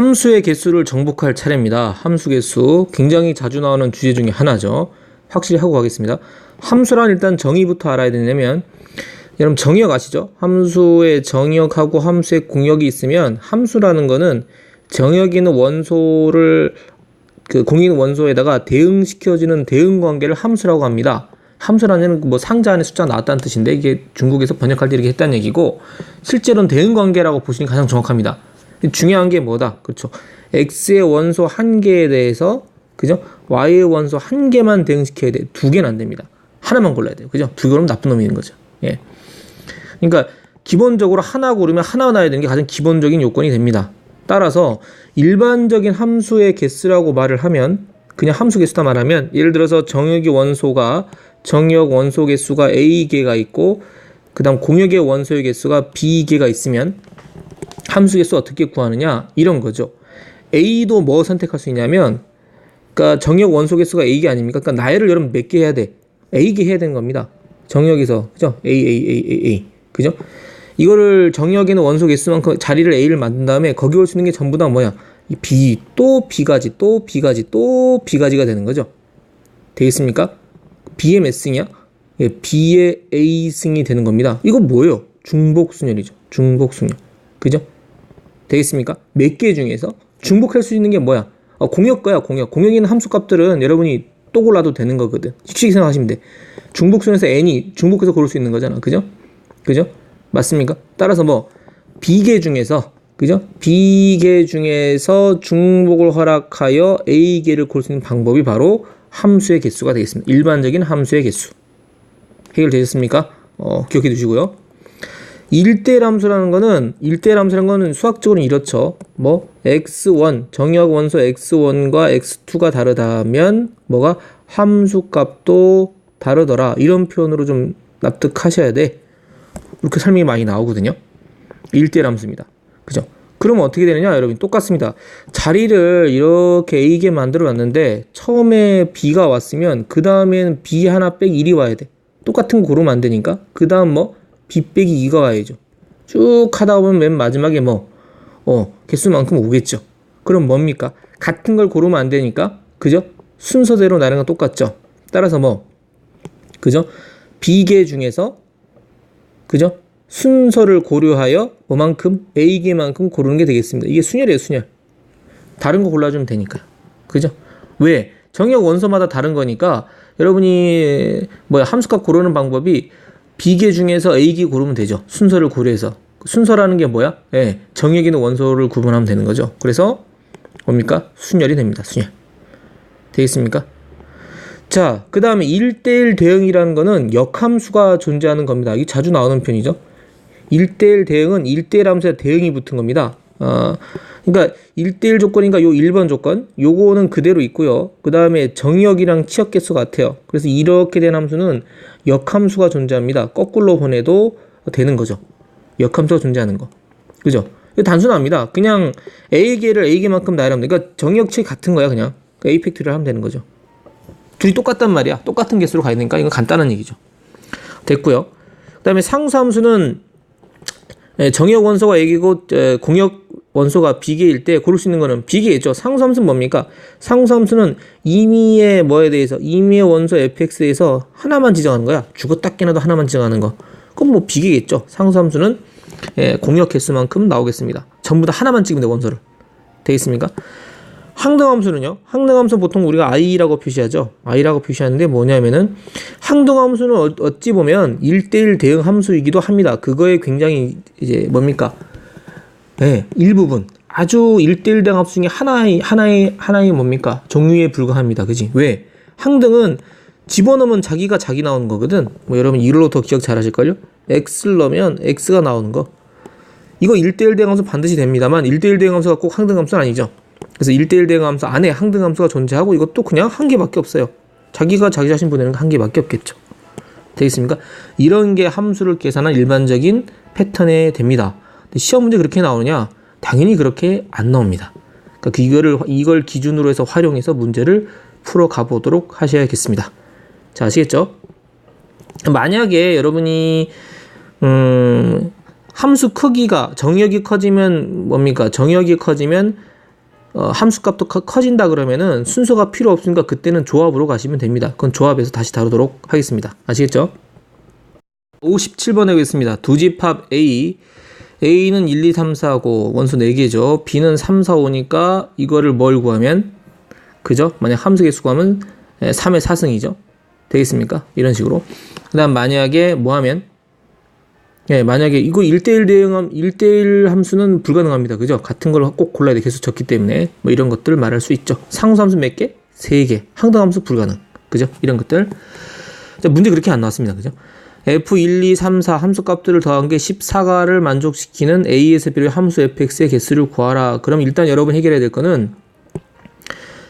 함수의 개수를 정복할 차례입니다. 함수 개수 굉장히 자주 나오는 주제 중에 하나죠. 확실히 하고 가겠습니다. 함수란 일단 정의부터 알아야 되냐면 여러분 정의역 아시죠? 함수의 정의역하고 함수의 공역이 있으면 함수라는 거는 정의역에 있는 원소를 그 있는 원소에다가 대응시켜주는 대응 관계를 함수라고 합니다. 함수라는 뭐 상자 안에 숫자 나왔다는 뜻인데 이게 중국에서 번역할 때 이렇게 했다는 얘기고 실제로는 대응 관계라고 보시는 게 가장 정확합니다. 중요한 게 뭐다? 그렇죠. x의 원소 한 개에 대해서 그죠? y의 원소 한 개만 대응시켜야 돼. 두 개는 안 됩니다. 하나만 골라야 돼요. 그죠? 두 개면 나쁜 있는 거죠. 예. 그러니까 기본적으로 하나 고르면 하나 나야 되는 게 가장 기본적인 요건이 됩니다. 따라서 일반적인 함수의 개수라고 말을 하면 그냥 함수 개수다 말하면 예를 들어서 정역의 원소가 정역 원소 개수가 a 개가 있고 그다음 공역의 원소의 개수가 b 개가 있으면 함수 개수 어떻게 구하느냐 이런 거죠. a도 뭐 선택할 수 있냐면 그러니까 정역 원소 개수가 a 개 아닙니까? 그러니까 나열을 여러분 몇 개 해야 돼? a 개 해야 되는 겁니다. 정역에서 그죠? a a a a a 그죠? 이거를 정역에는 원소 개수만큼 자리를 a를 만든 다음에 거기 올 수 있는 게 전부 다 뭐야? 이 b 또 b가지 또 b가지 또 b가지가 되는 거죠. 되겠습니까? b의 몇 승이야? 예, b의 a 승이 되는 겁니다. 이거 뭐예요? 중복 순열이죠. 중복 순열. 그죠? 되겠습니까? 몇 개 중에서 중복할 수 있는 게 뭐야? 어, 공역 거야, 공역. 공역에 있는 함수값들은 여러분이 또 골라도 되는 거거든. 쉽게 생각하시면 돼. 중복순에서 n이 중복해서 고를 수 있는 거잖아. 그죠? 그죠? 맞습니까? 따라서 뭐 B계 중에서 그죠? B계 중에서 중복을 허락하여 A계를 고를 수 있는 방법이 바로 함수의 개수가 되겠습니다. 일반적인 함수의 개수. 해결되셨습니까? 어, 기억해 두시고요. 1대 함수라는 거는 1대 함수라는 거는 수학적으로 이렇죠. 뭐 x1 정역 원소 x1과 x2가 다르다면 뭐가 함수 값도 다르더라. 이런 표현으로 좀 납득하셔야 돼. 이렇게 설명이 많이 나오거든요. 1대 함수입니다. 그죠? 그러면 어떻게 되느냐, 여러분? 똑같습니다. 자리를 이렇게 A게 만들어 놨는데, 처음에 B가 왔으면, 그 다음엔 B 하나 빼기 1이 와야 돼. 똑같은 안 되니까. 그 다음 뭐? B 빼기 2가 와야죠. 쭉 하다 보면 맨 마지막에 뭐, 어, 개수만큼 오겠죠. 그럼 뭡니까? 같은 걸 고르면 안 되니까, 그죠? 순서대로 나랑 똑같죠. 따라서 뭐, 그죠? B계 중에서, 그죠? 순서를 고려하여 뭐만큼 A계만큼 고르는 게 되겠습니다. 이게 순열이에요, 순열. 다른 거 골라주면 되니까요. 그죠? 왜? 정역 원소마다 다른 거니까 여러분이 뭐야 함수값 고르는 방법이 B계 중에서 A계 고르면 되죠. 순서를 고려해서. 순서라는 게 뭐야? 예, 네, 정역에 있는 원소를 구분하면 되는 거죠. 그래서 뭡니까? 순열이 됩니다. 순열. 되겠습니까? 자, 그 다음에 1대1 대응이라는 거는 역함수가 존재하는 겁니다. 이게 자주 나오는 편이죠. 1대1 대응은 1대1 함수에 대응이 붙은 겁니다. 어, 그러니까 1대1 조건인가 요 1번 조건 요거는 그대로 있고요. 그 다음에 정역이랑 치역 개수 같아요. 그래서 이렇게 된 함수는 역함수가 존재합니다. 거꾸로 보내도 되는 거죠. 역함수가 존재하는 거. 그죠? 단순합니다. 그냥 A계를 A계만큼 나열하면 그러니까 정역치 같은 거야 그냥. A 팩트를 하면 되는 거죠. 둘이 똑같단 말이야. 똑같은 개수로 가야 되니까 이건 간단한 얘기죠. 됐고요. 그 다음에 상수함수는 예, 정역 원소가 A이고 공역 원소가 비계일 때 고를 수 있는 거는 비계겠죠. 상수함수는 뭡니까? 상수함수는 임의의 뭐에 대해서 임의의 원소 fx에서 하나만 지정하는 거야. 죽었다 깨나도 하나만 지정하는 거. 그럼 뭐 비계겠죠. 상수함수는 예, 공역 개수만큼 나오겠습니다. 전부 다 하나만 찍으면 돼 원소를. 되겠습니까? 항등함수는요. 항등함수 보통 우리가 i라고 표시하죠. i라고 표시하는데 뭐냐면은 항등함수는 어찌 보면 1대1 대응 함수이기도 합니다. 그거에 굉장히 이제 뭡니까? 네, 일부분 아주 1대1 대응 함수 중에 하나의 하나의 하나의 뭡니까? 종류에 불과합니다. 그지? 왜? 항등은 집어넣으면 자기가 자기 나오는 거거든. 뭐 여러분 이걸로 더 기억 잘 하실걸요? x를 넣으면 x가 나오는 거. 이거 1대1 대응 함수 반드시 됩니다만 1대1 대응 함수가 꼭 항등 함수는 아니죠. 그래서 1대1 대응함수 안에 항등함수가 존재하고 이것도 그냥 한 개밖에 없어요. 자기가 자기 자신 보내는 거한 개밖에 없겠죠. 되겠습니까? 이런 게 함수를 계산한 일반적인 패턴에 됩니다. 시험 문제 그렇게 나오느냐? 당연히 그렇게 안 나옵니다. 그러니까 이거를 이걸 기준으로 해서 활용해서 문제를 풀어 가보도록 하셔야겠습니다. 자, 아시겠죠? 만약에 여러분이 음, 함수 크기가 정역이 커지면 뭡니까? 정역이 커지면 어, 함수값도 커, 커진다 그러면은 순서가 필요 없으니까 그때는 조합으로 가시면 됩니다. 그건 조합에서 다시 다루도록 하겠습니다. 아시겠죠? 57번 해보겠습니다. 두 집합 A. A는 1, 2, 3, 4고 원소 4개죠. B는 3, 4, 5니까 이거를 뭘 구하면 그죠? 만약 함수 개수 구하면 3의 4승이죠. 되겠습니까? 이런 식으로. 그 다음 만약에 뭐 하면 예, 만약에 이거 1대1 대응함, 1대1 함수는 불가능합니다. 그죠? 같은 걸 꼭 골라야 돼. 계속 적기 때문에. 뭐 이런 것들을 말할 수 있죠. 상수 함수 몇 개? 3개. 항등 함수 불가능. 그죠? 이런 것들. 자, 문제 그렇게 안 나왔습니다. 그죠? F1, 2, 3, 4 함수 값들을 더한 게 14가를 만족시키는 A에서 B의 함수 fx의 개수를 구하라. 그럼 일단 여러분 해결해야 될 거는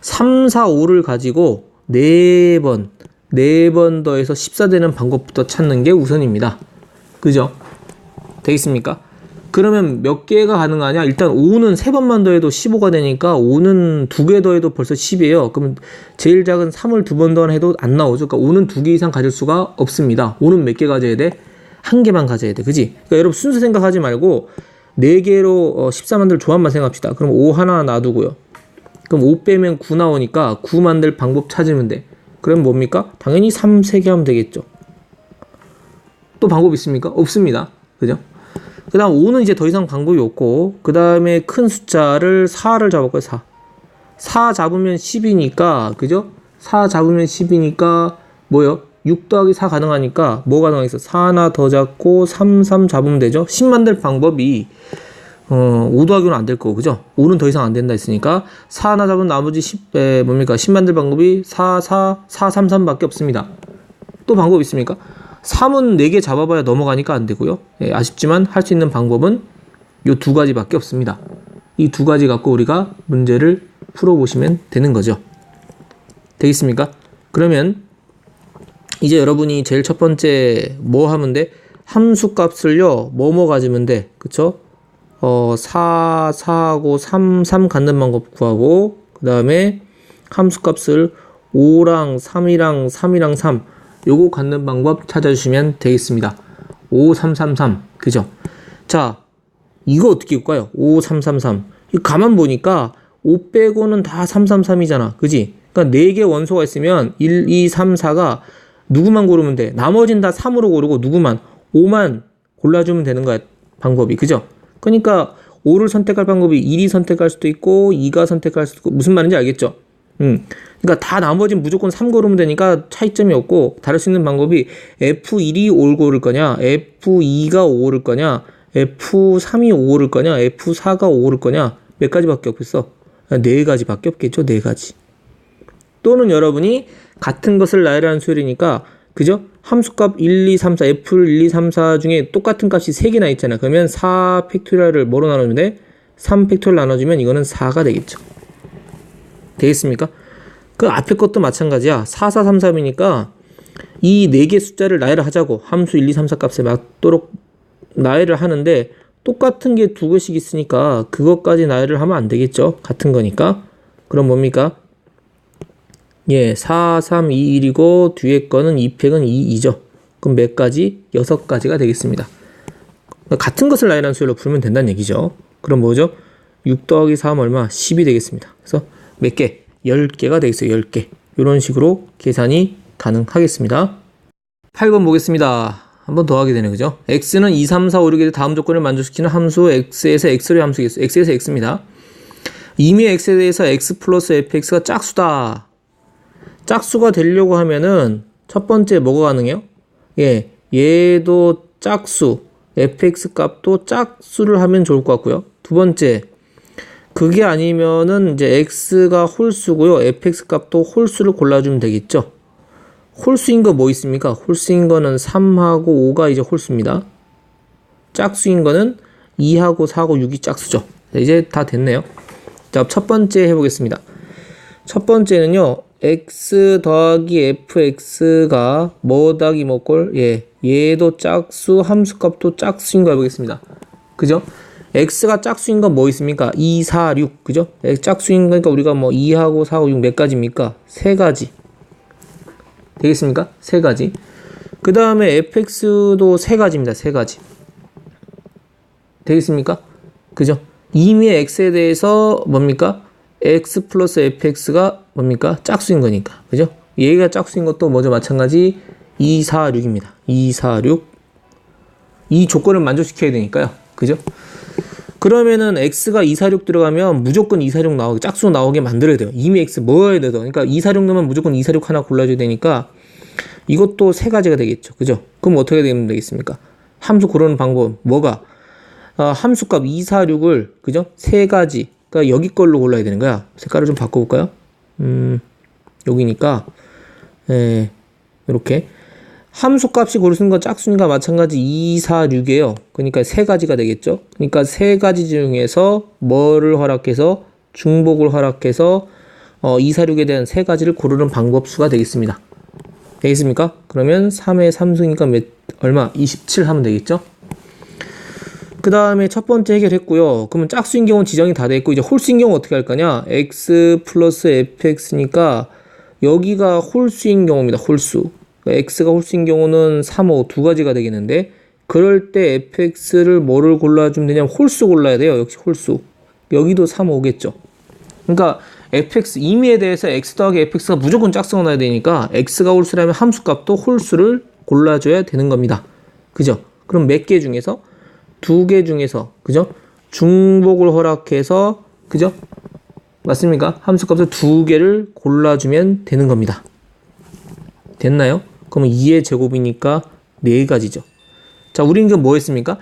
3, 4, 5를 가지고 4번, 4번 더해서 14 되는 방법부터 찾는 게 우선입니다. 그죠? 되겠습니까? 그러면 몇 개가 가능하냐? 일단 5는 3번만 더해도 15가 되니까 5는 2개 더해도 벌써 10이에요. 그럼 제일 작은 3을 두번더 해도 안 나오죠. 그러니까 5는 2개 이상 가질 수가 없습니다. 5는 몇 개 가져야 돼? 한 개만 가져야 돼. 그지? 그러니까 여러분 순서 생각하지 말고 4개로 어, 14 만들 조합만 생각합시다. 그럼 5 하나 놔두고요. 그럼 5 빼면 9 나오니까 9 만들 방법 찾으면 돼. 그럼 뭡니까? 당연히 3 3개 하면 되겠죠. 또 방법 있습니까? 없습니다. 그죠? 그 다음 5는 이제 더 이상 방법이 없고 그 다음에 큰 숫자를 4를 잡았고요. 4. 4 잡으면 10이니까 그죠? 4 잡으면 10이니까 뭐요? 6 더하기 4 가능하니까 뭐 가능하겠어? 4 하나 더 잡고 3, 3 잡으면 되죠? 10 만들 방법이 어, 5 더하기는 안 될 거고, 그죠? 5는 더 이상 안 된다 했으니까, 4 하나 잡은 나머지 10, 에, 뭡니까? 10 만들 방법이 4, 4, 4, 3, 3 밖에 없습니다. 또 방법 있습니까? 3은 4개 잡아봐야 넘어가니까 안 되고요. 예, 아쉽지만 할 수 있는 방법은 이 두 가지밖에 없습니다. 이 두 가지 갖고 우리가 문제를 풀어보시면 되는 거죠. 되겠습니까? 그러면 이제 여러분이 제일 첫 번째 뭐 하면 돼? 함수 값을요, 뭐뭐 가지면 돼. 그쵸? 어, 4, 4하고 3, 3 갖는 방법 구하고, 그 다음에 함수 값을 5랑 3이랑 3이랑 3, 요거 갖는 방법 찾아주시면 되겠습니다. 5333 그죠? 자 이거 어떻게 볼까요? 5333이 가만 보니까 5 빼고는 다 333이잖아 그지? 그러니까 4개 원소가 있으면 1, 2, 3, 4가 누구만 고르면 돼 나머진 다 3으로 고르고 누구만 5만 골라주면 되는 거야 방법이 그죠? 그러니까 5를 선택할 방법이 1이 선택할 수도 있고 2가 선택할 수도 있고 무슨 말인지 알겠죠? 음. 그러니까 다 나머지는 무조건 3 고르면 되니까 차이점이 없고 다를 수 있는 방법이 F1이 5를 고를 거냐, F2가 5 고를 거냐, F3이 5 고를 거냐, F4가 5 고를 거냐 몇 가지밖에 없겠어. 네 가지밖에 없겠죠, 네 가지. 또는 여러분이 같은 것을 나열하는 수열이니까 그죠? 함수값 1, 2, 3, 4, F 1, 2, 3, 4 중에 똑같은 값이 3개나 있잖아. 그러면 4 팩토리얼을 뭐로 나누면 돼? 3 팩토리얼 나눠주면 이거는 4가 되겠죠. 되겠습니까? 그 앞에 것도 마찬가지야. 4433이니까 이 네 개 숫자를 나열을 하자고. 함수 1, 2, 3, 4 값에 맞도록 나열을 하는데 똑같은 게 두 개씩 있으니까 그것까지 나열을 하면 안 되겠죠. 같은 거니까. 그럼 뭡니까? 예, 4, 3, 2, 1이고 뒤에 거는 2팩은 2, 2죠. 그럼 몇 가지? 여섯 가지가 되겠습니다. 같은 것을 나열한 수열로 풀면 된다는 얘기죠. 그럼 뭐죠? 6 더하기 4 얼마? 10이 되겠습니다. 그래서 몇 개? 10개가 되겠어요. 10개. 이런 식으로 계산이 가능하겠습니다. 8번 보겠습니다. 한번 더 하게 되네, 그죠? x는 2, 3, 4, 5, 6의 다음 조건을 만족시키는 함수 x에서 x의 함수겠어. x에서 x입니다. 이미 x에 대해서 x 플러스 fx가 짝수다. 짝수가 되려고 하면은 첫 번째 뭐가 가능해요? 예, 얘도 짝수, fx 값도 짝수를 하면 좋을 것 같고요. 두 번째, 그게 아니면은 이제 x가 홀수고요. fx 값도 홀수를 골라주면 되겠죠. 홀수인 거 뭐 있습니까? 홀수인 거는 3하고 5가 이제 홀수입니다. 짝수인 거는 2하고 4하고 6이 짝수죠. 이제 다 됐네요. 자, 첫 번째 해보겠습니다. 첫 번째는요, x 더하기 fx가 뭐 더하기 뭐 꼴? 예, 얘도 짝수, 함수값도 짝수인 거 해보겠습니다. 그죠? X가 짝수인 건 뭐 있습니까? 2, 4, 6. 그죠? 짝수인 거니까 우리가 뭐 2하고 4하고 6 몇 가지입니까? 세 가지. 되겠습니까? 세 가지. 그 다음에 fx도 세 가지입니다. 세 가지. 되겠습니까? 그죠? 이미 x에 대해서 뭡니까? x 플러스 fx가 뭡니까? 짝수인 거니까. 그죠? 얘가 짝수인 것도 먼저 마찬가지 2, 4, 6입니다. 2, 4, 6. 이 조건을 만족시켜야 되니까요. 그죠? 그러면은 x가 2, 4, 6 들어가면 무조건 2, 4, 6 나오게 짝수 나오게 만들어야 돼요. 이미 x 뭐여야 돼도. 그러니까 2, 4, 6 넣으면 무조건 2, 4, 6 하나 골라줘야 되니까 이것도 세 가지가 되겠죠. 그죠? 그럼 어떻게 되면 되겠습니까? 함수 고르는 방법 뭐가? 아, 함수값 2, 4, 6을 그죠? 세 가지. 그러니까 여기 걸로 골라야 되는 거야. 색깔을 좀 바꿔 볼까요? 음, 여기니까 예, 이렇게 함수 값이 고르는 건 짝수니까 마찬가지 2, 4, 6이에요. 그러니까 세 가지가 되겠죠. 그러니까 세 가지 중에서 뭐를 허락해서 중복을 허락해서 어, 2, 4, 6에 대한 세 가지를 고르는 방법수가 되겠습니다. 되겠습니까? 그러면 3의 3수니까 몇, 얼마? 27 하면 되겠죠? 그 다음에 첫 번째 해결했고요. 그러면 짝수인 경우는 지정이 다 됐고, 이제 홀수인 경우 어떻게 할 거냐? x 플러스 fx니까 여기가 홀수인 경우입니다. 홀수. 그러니까 x가 홀수인 경우는 3, 5두 가지가 되겠는데, 그럴 때 fx를 뭐를 골라주면 되냐면 홀수 골라야 돼요. 역시 홀수. 여기도 3, 5겠죠. 그러니까 fx 임의에 대해서 x 더하기 fx가 무조건 짝수가 나야 되니까 x가 홀수라면 함수값도 홀수를 골라줘야 되는 겁니다. 그죠? 그럼 몇 개 중에서 두 개 중에서 그죠? 중복을 허락해서 그죠? 맞습니까? 함수값을 두 개를 골라주면 되는 겁니다. 됐나요? 그러면 2의 제곱이니까 네 가지죠. 자, 우리는 그뭐 했습니까?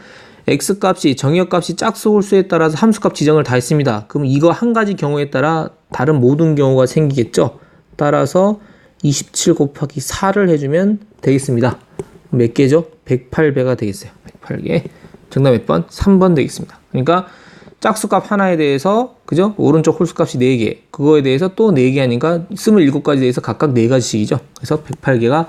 x 값이 정의역 값이 짝수 홀수에 따라서 함수값 지정을 다 했습니다. 그럼 이거 한 가지 경우에 따라 다른 모든 경우가 생기겠죠. 따라서 27 곱하기 4를 해주면 되겠습니다. 몇 개죠? 108배가 되겠어요. 108개. 정답 몇 번? 3번 되겠습니다. 그러니까 짝수값 하나에 대해서 그죠? 오른쪽 홀수값이 4개. 그거에 대해서 또 4개 하니까 27가지 대해서 각각 4가지씩이죠. 그래서 108개가